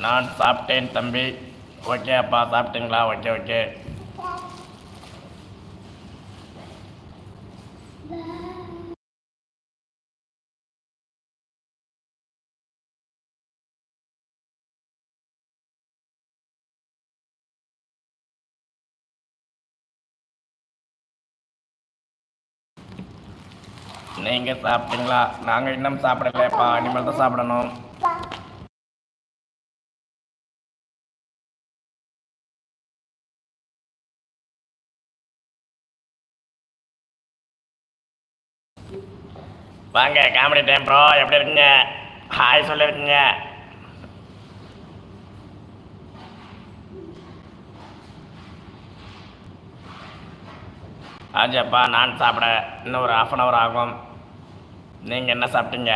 நான் சாப்பிட்டேன் தம்பி ஓகே அப்பா சாப்பிட்டீங்களா ஓகே ஓகே நீங்கள் சாப்பிட்டீங்களா? நாங்கள் இன்னும் சாப்பிடலப்பா இனிமேல் தான் சாப்பிடணும். வாங்க காமெடி டைம் ப்ரோ எப்படி இருக்குங்க? ஹாய் சொல்லிருக்குங்க. ஆஜப்பா நான் சாப்பிட இன்னும் ஒரு ஹாஃப் அன் ஹவர் ஆகும். நீங்கள் என்ன சாப்பிட்டீங்க?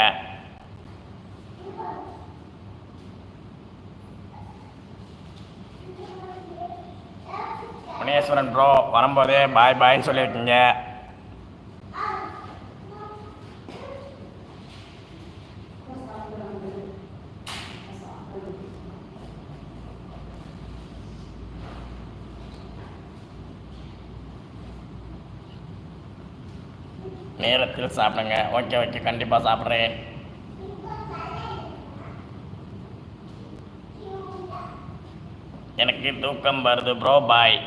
முனேஸ்வரன் ப்ரோ வரும்போதே பாய் பாய்ன்னு சொல்லியிருக்கீங்க நேரத்தில் சாப்பிடுங்க. ஓகே ஓகே கண்டிப்பாக சாப்பிட்றேன். எனக்கு தூக்கம் வருது ப்ரோ பாய்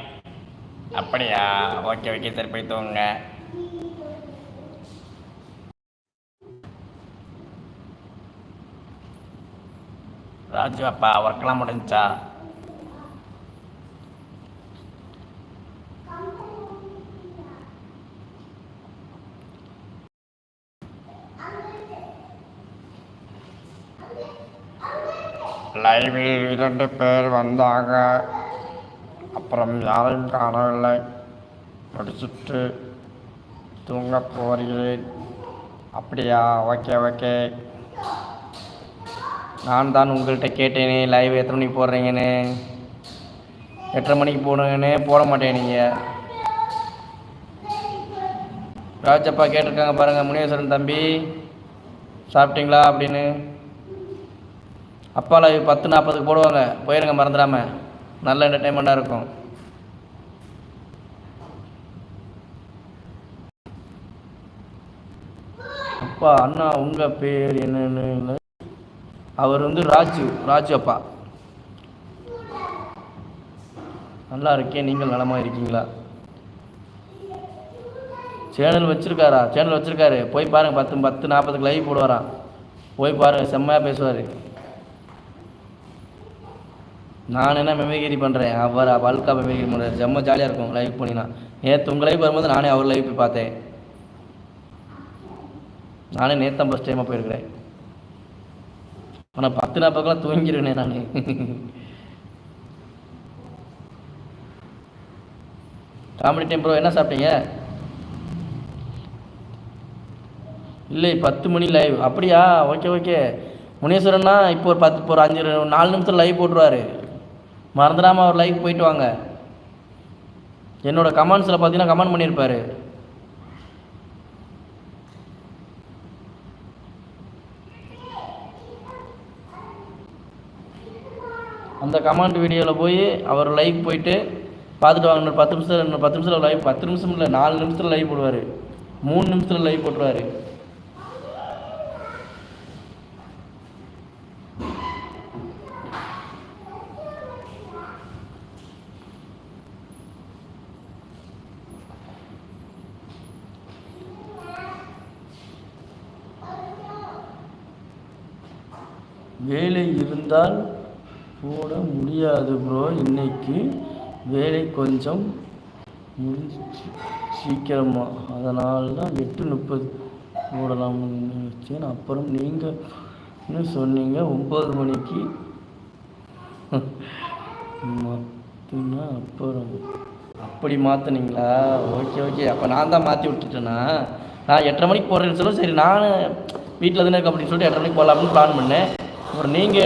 அப்படியா? ஓகே ஓகே சரி போய் தூங்குங்க. ராஜு அப்பா ஒர்க்கெலாம் முடிஞ்சா? லைவில் இரண்டு பேர் வந்தாங்க. அப்புறம் யாரையும் காணவில்லை. முடிச்சுட்டு தூங்க போகிறேன். அப்படியா? Okay okay. நான் தான் உங்கள்கிட்ட கேட்டேனே லைவ் எத்தனை மணிக்கு போடுறீங்கன்னு? எட்டரை மணிக்கு போடுங்கன்னு போட மாட்டேன் நீங்கள் ராஜப்பா கேட்டிருக்காங்க பாருங்கள் முனீஸ்வரன் தம்பி. சாப்பிட்டீங்களா அப்படின்னு? அப்பா லைவ் பத்து நாற்பதுக்கு போடுவாங்க. போயிருங்க மறந்துடாம. நல்ல என்டர்டைன்மெண்ட்டாக இருக்கும். அப்பா அண்ணா உங்கள் பேர் என்னன்னு அவர் வந்து ராஜு ராஜு அப்பா. நல்லா இருக்கேன் நீங்கள் நலமாக இருக்கீங்களா? சேனல் வச்சுருக்காரா? சேனல் வச்சுருக்காரு. போய் பாருங்கள் பத்து பத்து நாற்பதுக்கு லைவ் போடுவாராம் போய் பாருங்கள் செம்மையாக பேசுவார். நான் என்ன மெமரிகிரி பண்ணுறேன் அவர் பல்கா மெமரிகிரி பண்ணுறாரு செம்ம ஜாலியாக இருக்கும் லைவ் பண்ணினா. நேற்று உங்கள் லைவ் வரும்போது நானே அவர் லைவ் போய் பார்த்தேன். நானே நேற்று ஃபஸ்ட் டைமாக போயிருக்கிறேன். ஆனால் பத்து நாற்பதுக்கெல்லாம் தூங்கிடுவேனே நான். காமெடி டைம் ப்ரோ என்ன சாப்பிட்டீங்க? இல்லை பத்து மணி லைவ் அப்படியா? Okay okay. முனீஸ்வரன்னா இப்போ ஒரு பத்து இப்போ ஒரு அஞ்சு நாலு நிமிஷம் லைவ் போட்டுருவாரு. மறந்துடாமல் அவர் லைக் போயிட்டு வாங்க. என்னோட கமெண்ட்ஸில் பார்த்தீங்கன்னா கமெண்ட் பண்ணியிருப்பார். அந்த கமெண்ட் வீடியோவில் போய் அவர் லைக் போயிட்டு பார்த்துட்டு வாங்க. இன்னொரு பத்து நிமிஷத்தில் இன்னொரு பத்து நிமிஷத்தில் லைவ் பத்து நிமிஷம் இல்லை நாலு நிமிஷத்தில் லைவ் போடுவார். மூணு நிமிஷத்தில் லைவ் போட்டுருவாரு. வேலை இருந்தால் போட முடியாது ப்ரோ இன்னைக்கு வேலை கொஞ்சம் முடிச்சு சீக்கிரமாக அதனால தான் எட்டு முப்பது போடலாம்னு வச்சேன். அப்புறம் நீங்கள் சொன்னீங்க? ஒம்பது மணிக்கு. மாற்றினா அப்புறம் அப்படி மாற்றினீங்களா ஓகே ஓகே. அப்போ நான் தான் மாற்றி விட்டுட்டேன்னா நான் எட்டரை மணிக்கு போடுறேன்னு சொல்ல சரி நான் வீட்டில் தானே இருக்க அப்படின்னு சொல்லிட்டு எட்டரை மணிக்கு போகலாம் அப்படின்னு பிளான் பண்ணேன். அப்புறம் நீங்கள்